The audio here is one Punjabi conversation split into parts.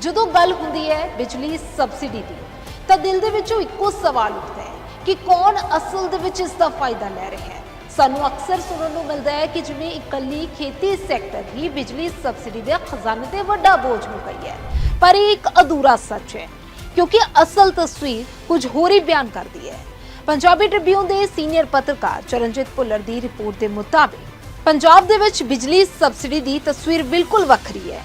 ਜਦੋਂ ਗੱਲ ਹੁੰਦੀ ਹੈ ਬਿਜਲੀ ਸਬਸਿਡੀ ਦੀ, ਤਾਂ ਦਿਲ ਦੇ ਵਿੱਚੋਂ ਇੱਕੋ ਸਵਾਲ ਉੱਠਦਾ ਹੈ ਕਿ ਕੌਣ ਅਸਲ ਦੇ ਵਿੱਚ ਇਸ ਦਾ ਫਾਇਦਾ ਲੈ ਰਿਹਾ ਹੈ। ਸਾਨੂੰ ਅਕਸਰ ਸੁਣਨ ਨੂੰ ਮਿਲਦਾ ਹੈ ਕਿ ਜਿਵੇਂ ਇਕੱਲੀ ਖੇਤੀ ਸੈਕਟਰ ਹੀ ਬਿਜਲੀ ਸਬਸਿਡੀ ਦੇ ਖਜ਼ਾਨੇ ਤੇ ਵੱਡਾ ਬੋਝ ਹੋ ਗਈ ਹੈ। ਪਰ ਇਹ ਇੱਕ ਅਧੂਰਾ ਸੱਚ ਹੈ, ਕਿਉਂਕਿ ਅਸਲ ਤਸਵੀਰ ਕੁਝ ਹੋਰ ਹੀ ਬਿਆਨ ਕਰਦੀ ਹੈ। ਪੰਜਾਬੀ ਟ੍ਰਿਬਿਊਨ ਦੇ ਸੀਨੀਅਰ ਪੱਤਰਕਾਰ ਚਰਨਜੀਤ ਭੁੱਲਰ ਦੀ ਰਿਪੋਰਟ ਦੇ ਮੁਤਾਬਿਕ, ਪੰਜਾਬ ਦੇ ਵਿੱਚ ਬਿਜਲੀ ਸਬਸਿਡੀ ਦੀ ਤਸਵੀਰ ਬਿਲਕੁਲ ਵੱਖਰੀ ਹੈ।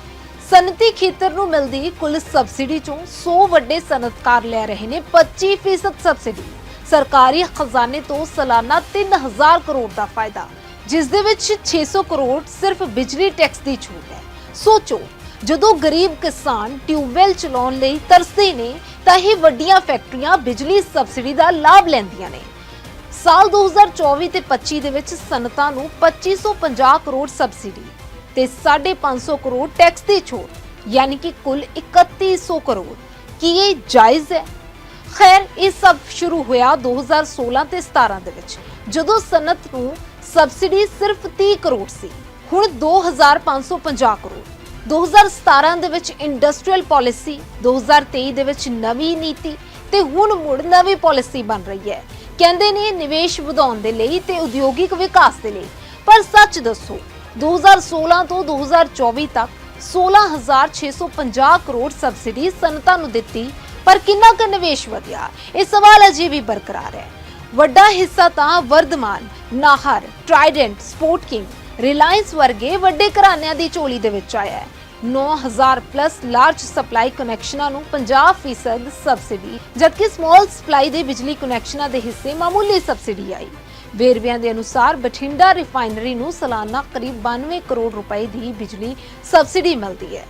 ਸਨਅਤੀ ਖੇਤਰ ਨੂੰ ਮਿਲਦੀ ਕੁੱਲ ਸਬਸਿਡੀ ਚੋਂ 100 ਵੱਡੇ ਸਨਅਤਕਾਰ ਲੈ ਰਹੇ ਨੇ 25% ਸਬਸਿਡੀ। ਸਰਕਾਰੀ ਖਜ਼ਾਨੇ ਤੋਂ ਸਾਲਾਨਾ 3000 ਕਰੋੜ ਦਾ ਫਾਇਦਾ, ਜਿਸ ਦੇ ਵਿੱਚ 600 ਕਰੋੜ ਸਿਰਫ ਬਿਜਲੀ ਟੈਕਸ ਦੀ ਛੂਟ ਹੈ। ਸੋਚੋ, ਜਦੋਂ ਗਰੀਬ ਕਿਸਾਨ ਟਿਊਬਵੈਲ ਚਲਾਉਣ ਲਈ ਤਰਸਦੇ ਨੇ, ਤਾਂ ਇਹ ਵੱਡੀਆਂ ਫੈਕਟਰੀਆਂ ਬਿਜਲੀ ਸਬਸਿਡੀ ਦਾ ਲਾਭ ਲੈਂਦੀਆਂ ਨੇ। ਸਾਲ 2024 ਤੇ 25 ਦੇ ਵਿੱਚ ਸਨਅਤਾਂ ਨੂੰ 2550 ਕਰੋੜ ਸਬਸਿਡੀ। ਤੇ 550 ਕਰੋੜ ਟੈਕਸ ਦੀ ਛੋਟ, ਯਾਨੀ ਕਿ ਕੁੱਲ 3100 ਕਰੋੜ। ਕੀ ਇਹ ਜਾਇਜ਼ ਹੈ? ਖੈਰ, ਇਹ ਸਭ ਸ਼ੁਰੂ ਹੋਇਆ 2016 ਤੇ 17 ਦੇ ਵਿੱਚ, ਜਦੋਂ ਸਨਅਤ ਨੂੰ ਸਬਸਿਡੀ ਸਿਰਫ 30 ਕਰੋੜ ਸੀ, ਹੁਣ 2550 ਕਰੋੜ। 2017 ਦੇ ਵਿੱਚ ਇੰਡਸਟਰੀਅਲ ਪਾਲਿਸੀ 2023 ਦੇ ਵਿੱਚ ਨਵੀਂ ਨੀਤੀ ਤੇ ਹੁਣ ਮੁੜ ਨਵੀਂ ਪਾਲਿਸੀ ਬਣ ਰਹੀ ਹੈ। ਕਹਿੰਦੇ ਨੇ ਨਿਵੇਸ਼ ਵਧਾਉਣ ਦੇ ਲਈ ਤੇ ਉਦਯੋਗਿਕ ਵਿਕਾਸ ਦੇ ਲਈ। ਪਰ ਸੱਚ ਦੱਸੋ 2016 ਤੋਂ 2024 ਤੱਕ 16650 ਕਰੋੜ ਸਬਸਿਡੀ ਸਨਅਤਾਂ ਨੂੰ ਦਿੱਤੀ, ਪਰ ਕਿੰਨਾ ਕੁ ਨਿਵੇਸ਼ ਵਧਿਆ? ਇਹ ਸਵਾਲ ਅਜੇ ਵੀ ਬਰਕਰਾਰ ਹੈ। ਵੱਡਾ ਹਿੱਸਾ ਤਾਂ Vardhman, Nahar Trident support king Reliance ਵਰਗੇ ਵੱਡੇ ਘਰਾਣਿਆਂ ਦੀ ਝੋਲੀ ਦੇ ਵਿੱਚ ਆਇਆ ਹੈ। 9000 ਪਲੱਸ ਲਾਰਜ ਸਪਲਾਈ ਕਨੈਕਸ਼ਨਾਂ ਨੂੰ 50% ਸਬਸਿਡੀ, ਜਦਕਿ ਸਮਾਲ ਸਪਲਾਈ ਦੇ ਬਿਜਲੀ ਕਨੈਕਸ਼ਨਾਂ ਦੇ ਹਿੱਸੇ ਮਾਮੂਲੀ ਸਬਸਿਡੀ ਆਈ। ਵੇਰਵਿਆਂ ਦੇ ਅਨੁਸਾਰ ਬਠਿੰਡਾ ਰਿਫਾਈਨਰੀ ਨੂੰ ਸਾਲਾਨਾ ਕਰੀਬ 92 ਕਰੋੜ ਰੁਪਏ ਦੀ ਬਿਜਲੀ ਸਬਸਿਡੀ ਮਿਲਦੀ ਹੈ।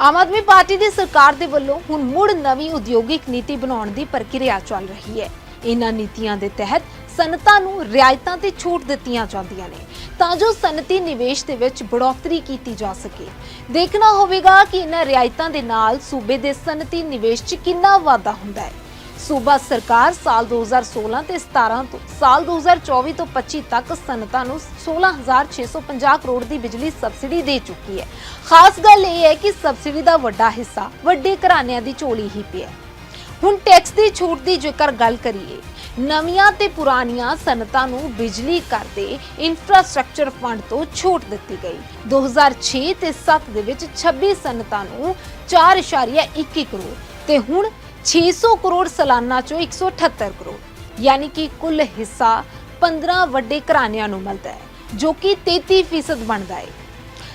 ਆਮ ਆਦਮੀ ਪਾਰਟੀ ਦੀ ਸਰਕਾਰ ਦੇ ਵੱਲੋਂ ਹੁਣ ਮੁੜ ਨਵੀਂ ਉਦਯੋਗਿਕ ਨੀਤੀ ਬਣਾਉਣ ਦੀ ਪ੍ਰਕਿਰਿਆ ਚੱਲ ਰਹੀ ਹੈ। ਇਹਨਾਂ ਨੀਤੀਆਂ ਦੇ ਤਹਿਤ ਸਨਅਤਾਂ ਨੂੰ ਰਿਆਇਤਾਂ ਤੇ ਛੂਟ ਦਿੱਤੀਆਂ ਜਾਂਦੀਆਂ ਨੇ। ਤਾਂ ਜੋ ਸਨਅਤੀ ਨਿਵੇਸ਼ ਦੇ ਵਿੱਚ ਬੜੋਤਰੀ ਕੀਤੀ ਜਾ ਸਕੇ। ਦੇਖਣਾ ਹੋਵੇਗਾ ਕਿ ਇਹਨਾਂ ਰਿਆਇਤਾਂ ਦੇ ਨਾਲ ਸੂਬੇ ਦੇ ਸਨਅਤੀ ਨਿਵੇਸ਼ 'ਚ ਕਿੰਨਾ ਵਾਧਾ ਹੁੰਦਾ ਹੈ। ਸੂਬਾ ਸਰਕਾਰ ਸਾਲ 2016 ਤੇ 17 ਤੋਂ ਸਾਲ 2024 ਤੋਂ 25 ਤੱਕ ਸਨਅਤਾਂ ਨੂੰ 16650 ਕਰੋੜ ਦੀ ਬਿਜਲੀ ਸਬਸਿਡੀ ਦੇ ਚੁੱਕੀ ਹੈ। ਖਾਸ ਗੱਲ ਇਹ ਹੈ ਕਿ ਸਬਸਿਡੀ ਦਾ ਵੱਡਾ ਹਿੱਸਾ ਵੱਡੇ ਘਰਾਣਿਆਂ ਦੀ ਝੋਲੀ ਹੀ ਪਿਆ ਹੁਣ ਟੈਕਸ ਦੀ ਛੂਟ ਦੀ ਜੇਕਰ ਗੱਲ ਕਰੀਏ, ਨਵੀਆਂ ਤੇ ਪੁਰਾਣੀਆਂ ਸਨਤਾਂ ਨੂੰ ਬਿਜਲੀ ਕਰ ਦੇ ਇਨਫਰਾਸਟ੍ਰਕਚਰ ਫੰਡ ਤੋਂ ਛੋਟ ਦਿੱਤੀ ਗਈ। 2006 ਤੇ 7 ਦੇ ਵਿੱਚ 26 ਸਨਤਾਂ ਨੂੰ 4.21 ਕਰੋੜ ਤੇ ਹੁਣ 600 ਕਰੋੜ ਸਾਲਾਨਾ ਚੋਂ 178 ਕਰੋੜ, ਯਾਨੀ ਕਿ ਕੁੱਲ ਹਿੱਸਾ 15 ਵੱਡੇ ਘਰਾਣਿਆਂ ਨੂੰ ਮਿਲਦਾ ਹੈ, ਜੋ ਕਿ 33% ਬਣਦਾ ਹੈ।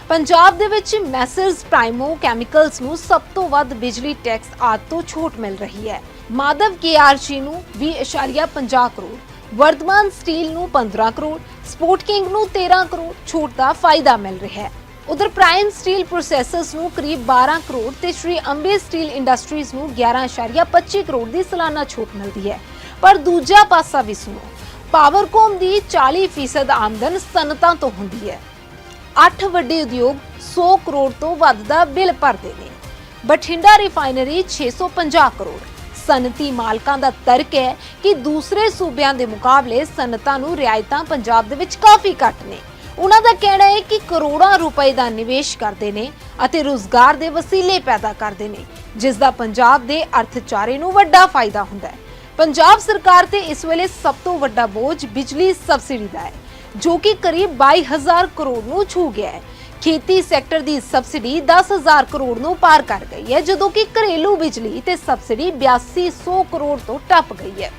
ਪੰਜਾਬ ਦੇ ਵਿੱਚ ਮੈਸਰਸ ਪ੍ਰਾਈਮੋ ਕੈਮੀਕਲਸ ਨੂੰ ਸਭ ਤੋਂ ਵੱਧ ਬਿਜਲੀ ਟੈਕਸ ਆਦ ਤੋਂ ਛੋਟ ਮਿਲ ਰਹੀ ਹੈ। ਮਾਧਵ ਕੇਆਰਜੀ ਨੂੰ 20.50 ਕਰੋੜ, ਵਰਧਮਾਨ ਸਟੀਲ ਨੂੰ 15 ਕਰੋੜ, ਸਪੋਰਟ ਕਿੰਗ ਨੂੰ 13 ਕਰੋੜ ਛੋਟ ਦਾ ਫਾਇਦਾ ਮਿਲ ਰਿਹਾ ਹੈ। ਉਧਰ ਪ੍ਰਾਈਮ ਸਟੀਲ ਪ੍ਰੋਸੈਸਰਸ ਨੂੰ ਕਰੀਬ 12 ਕਰੋੜ ਤੇ ਸ਼੍ਰੀ ਅੰਬੇ ਸਟੀਲ ਇੰਡਸਟਰੀਜ਼ ਨੂੰ 11.25 ਕਰੋੜ ਦੀ ਸਾਲਾਨਾ ਛੋਟ ਮਿਲਦੀ ਹੈ। ਪਰ ਦੂਜਾ ਪਾਸਾ ਵੀ ਸੁਣੋ ਪਾਵਰਕੋਮ ਦੀ 40% ਆਮਦਨ ਸਨਅਤਾਂ ਤੋਂ ਹੁੰਦੀ ਹੈ। 8 ਵੱਡੇ ਉਦਯੋਗ 100 ਕਰੋੜ ਤੋਂ ਵੱਧ ਦਾ ਬਿੱਲ ਭਰਦੇ ਨੇ। ਬਠਿੰਡਾ ਰਿਫਾਈਨਰੀ 650 ਕਰੋੜ। ਸਨਅਤੀ ਮਾਲਕਾਂ ਦਾ ਤਰਕ ਹੈ ਕਿ ਦੂਸਰੇ ਸੂਬਿਆਂ ਦੇ ਮੁਕਾਬਲੇ ਸਨਅਤਾਂ ਨੂੰ ਰਿਆਇਤਾਂ ਪੰਜਾਬ ਦੇ ਵਿੱਚ ਕਾਫੀ ਘੱਟ ਨੇ। ਉਹਨਾਂ ਦਾ ਕਹਿਣਾ ਹੈ ਕਿ ਕਰੋੜਾਂ ਰੁਪਏ ਦਾ ਨਿਵੇਸ਼ ਕਰਦੇ ਨੇ ਅਤੇ ਰੋਜ਼ਗਾਰ ਦੇ ਵਸੀਲੇ ਪੈਦਾ ਕਰਦੇ ਨੇ, ਜਿਸ ਦਾ ਪੰਜਾਬ ਦੇ ਅਰਥਚਾਰੇ ਨੂੰ ਵੱਡਾ ਫਾਇਦਾ ਹੁੰਦਾ ਹੈ। ਪੰਜਾਬ ਸਰਕਾਰ ਤੇ ਇਸ ਵੇਲੇ ਸਭ ਤੋਂ ਵੱਡਾ ਬੋਝ ਬਿਜਲੀ ਸਬਸਿਡੀ ਦਾ ਹੈ, ਜੋ ਕਿ ਕਰੀਬ 22000 ਕਰੋੜ ਨੂੰ ਛੂ ਗਿਆ ਹੈ। ਖੇਤੀ ਸੈਕਟਰ ਦੀ ਸਬਸਿਡੀ 10000 ਕਰੋੜ ਨੂੰ ਪਾਰ ਕਰ ਗਈ ਹੈ, ਜਦੋਂ ਕਿ ਘਰੇਲੂ ਬਿਜਲੀ ਤੇ ਸਬਸਿਡੀ 8200 ਕਰੋੜ ਤੋਂ ਟੱਪ ਗਈ ਹੈ।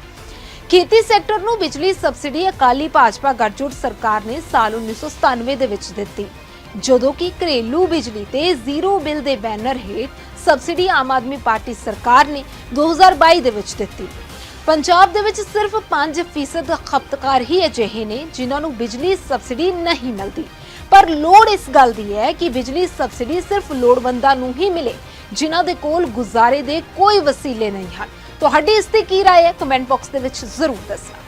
ਖੇਤੀ ਸੈਕਟਰ ਨੂੰ ਬਿਜਲੀ ਸਬਸਿਡੀ ਅਕਾਲੀ ਭਾਜਪਾ ਗੱਠਜੋੜ ਸਰਕਾਰ ਨੇ ਸਾਲ 1997 ਦੇ ਵਿੱਚ ਦਿੱਤੀ। ਜਦੋਂ ਕਿ ਘਰੇਲੂ ਬਿਜਲੀ ਤੇ ਜ਼ੀਰੋ ਬਿੱਲ ਦੇ ਬੈਨਰ ਹੇਠ ਸਬਸਿਡੀ ਆਮ ਆਦਮੀ ਪਾਰਟੀ ਸਰਕਾਰ ਨੇ 2022 ਦੇ ਵਿੱਚ ਦਿੱਤੀ। ਪੰਜਾਬ ਦੇ ਵਿੱਚ ਸਿਰਫ 5% ਖਪਤਕਾਰ ਹੀ ਅਜਿਹੇ ਨੇ ਜਿਨ੍ਹਾਂ ਨੂੰ ਬਿਜਲੀ ਸਬਸਿਡੀ ਨਹੀਂ ਮਿਲਦੀ। ਪਰ ਲੋੜ ਇਸ ਗੱਲ ਦੀ ਹੈ ਕਿ ਬਿਜਲੀ ਸਬਸਿਡੀ ਸਿਰਫ ਲੋੜਵੰਦਾਂ ਨੂੰ ਹੀ ਮਿਲੇ, ਜਿਨ੍ਹਾਂ ਦੇ ਕੋਲ ਗੁਜ਼ਾਰੇ ਦੇ ਕੋਈ ਵਸੀਲੇ ਨਹੀਂ ਹਨ। ਤੁਹਾਡੀ ਇਸ ਤੇ ਕੀ رائے ਹੈ ਕਮੈਂਟ ਬਾਕਸ ਦੇ ਵਿੱਚ ਜ਼ਰੂਰ ਦੱਸਣਾ